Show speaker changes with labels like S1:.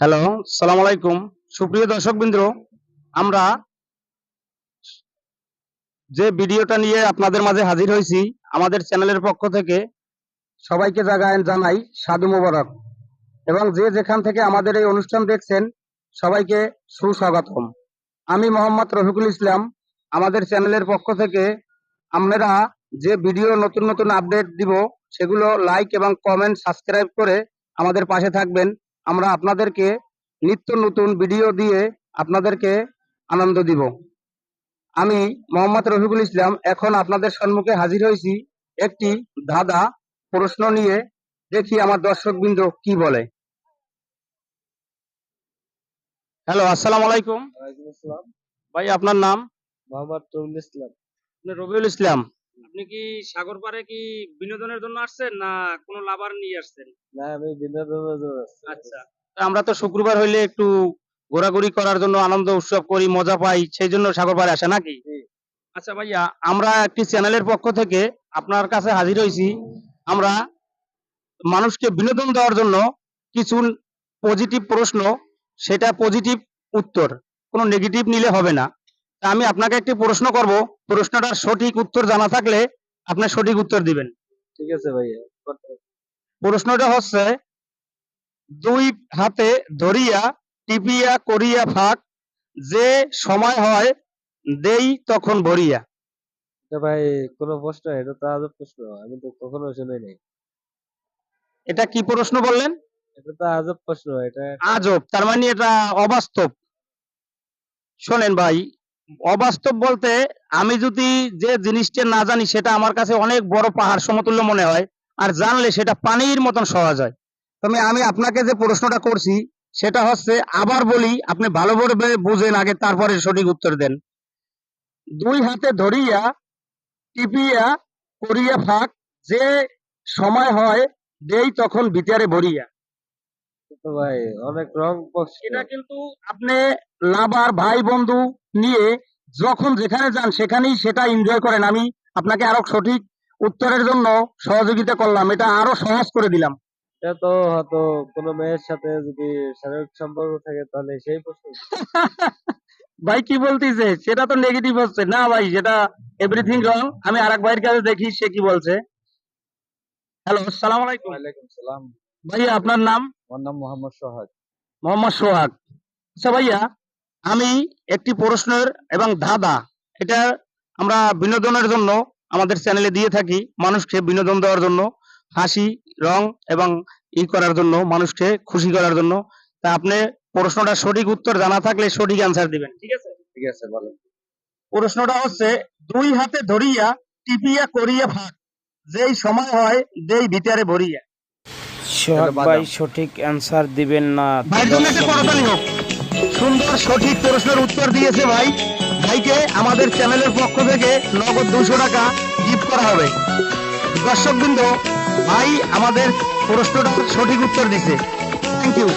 S1: Hello সালাম আলাইকুম। সুপ্রিয় দর্শকবৃন্দ, আমরা যে ভিডিওটা নিয়ে আপনাদের মাঝে হাজির হয়েছি, আমাদের চ্যানেলের পক্ষ থেকে সবাইকে জাগায় জানাই সাধু মোবারক। এবং যে যেখান থেকে আমাদের এই অনুষ্ঠান দেখছেন, সবাইকে সুস্বাগতম। আমি মোহাম্মদ রফিকুল ইসলাম, আমাদের চ্যানেলের পক্ষ থেকে আপনারা যে ভিডিও নতুন নতুন আপডেট দিব, সেগুলো লাইক এবং কমেন্ট সাবস্ক্রাইব করে আমাদের পাশে থাকবেন। আমরা আপনাদেরকে নিত্য নতুন ভিডিও দিয়ে আপনাদেরকে আনন্দ দিব। আমি মোহাম্মদ রফিকুল ইসলাম এখন আপনাদের সম্মুখে হাজির হয়েছি একটি ধাঁধা প্রশ্ন নিয়ে। দেখি আমার দর্শকবৃন্দ কি বলে। হ্যালো আসসালামু আলাইকুম। ভাই আপনার নাম?
S2: মোহাম্মদ তরুল ইসলাম।
S1: আপনি রবিউল ইসলাম। আপনি কি সাগর পাড়ে কি বিনোদনের জন্য আসছেন না কোনো লাভার নিয়ে আসছেন?
S2: না আমি।
S1: আচ্ছা। আমরা তো শুক্রবার হইলে একটু ঘোরাঘুরি করার জন্য আনন্দ উৎসব করি মজা পাই সেই জন্য সাগর পাড়ে আসে নাকি? আচ্ছা ভাইয়া আমরা একটি চ্যানেলের পক্ষ থেকে আপনার কাছে হাজির হয়েছি আমরা মানুষকে বিনোদন দেওয়ার জন্য কিছু পজিটিভ প্রশ্ন সেটা পজিটিভ উত্তর কোনো নেগেটিভ নিলে হবে না। তা আমি আপনাকে একটি প্রশ্ন করব প্রশ্নটার সঠিক উত্তর জানা থাকলে আপনি সঠিক উত্তর দিবেন।
S2: ঠিক আছে ভাইয়া।
S1: প্রশ্নটা হচ্ছে দুই হাতে ধরিয়া টিপিয়া করিয়া ফাঁক যে সময় হয় দেই তখন ভরিয়া।
S2: ভাই কোনো প্রশ্ন? এটা তো আজব প্রশ্ন আমি তো কখনো শুনি নাই।
S1: এটা কি প্রশ্ন বললেন?
S2: এটা তো আজব প্রশ্ন এটা
S1: আজব তার মানে এটা অবাস্তব। শোনেন ভাই অবাস্তব বলতে আমি যদি যে জিনিসটা না জানি সেটা আমার কাছে অনেক বড় পাহাড় সমতুল্য মনে হয়। আর জানলে সেটা পানির মতন সহজ হয়। তবে আমি আপনাকে যে প্রশ্নটা করছি সেটা হচ্ছে আবার বলি আপনি ভালোভাবে বুঝেন আগে তারপরে সঠিক উত্তর দেন। দুই হাতে ধরিয়া টিপিয়া করিয়া ফাঁক যে সময় হয় দেই তখন ভিতরে ভরিয়া।
S2: ভাই অনেক রং
S1: এটা কিন্তু আপনি লাভার ভাই বন্ধু নিয়ে যখন যেখানে যান সেখানেই সেটা এনজয় করেন। আমি আপনাকে আরও সঠিক উত্তরের জন্য সহযোগিতা করলাম এটা আরও সহজ করে দিলাম।
S2: এটা তো হয়তো কোনো মেয়ের সাথে যদি শারীরিক সম্পর্ক থাকে তাহলে সেই প্রশ্ন।
S1: ভাই কি বলতেছে? সেটা তো নেগেটিভ হচ্ছে। না ভাই সেটা এভরিথিং রং আমি আরেক ভাইয়ের কাছে দেখি সে কি বলছে। হ্যালো আসসালামু আলাইকুম।
S2: ওয়ালাইকুম সালাম।
S1: ভাইয়া আপনার নাম?
S2: আমার নাম মোহাম্মদ সোহাগ।
S1: মোহাম্মদ সোহাগ। আচ্ছা ভাইয়া আমি একটি প্রশ্নের এবং ধাঁধা এটা আমরা বিনোদনের জন্য আমাদের চ্যানেলে দিয়ে থাকি মানুষকে বিনোদন দেওয়ার জন্য হাসি রং এবং ই করার জন্য মানুষকে খুশি করার জন্য। তা আপনি প্রশ্নটা সঠিক উত্তর জানা থাকলে সঠিক অ্যান্সার দিবেন ঠিক আছে?
S2: ঠিক আছে বলো
S1: প্রশ্নটা হচ্ছে দুই হাতে ধরিয়া টিপিয়া করিয়া ভাগ। যেই সময় হয় দেই ভিতরে ভরিয়া।
S3: ভাই সঠিক অ্যান্সার দিবেন না।
S1: ভাইয়ের জন্য একটা করতালি হোক। সুন্দর সঠিক প্রশ্নের উত্তর দিয়েছে ভাই। ভাইকে আমাদের চ্যানেলের পক্ষ থেকে নগদ দুশো টাকা গিফট করা হবে। দর্শকবৃন্দ ভাই আমাদের প্রশ্নটা সঠিক উত্তর দিছে। Thank you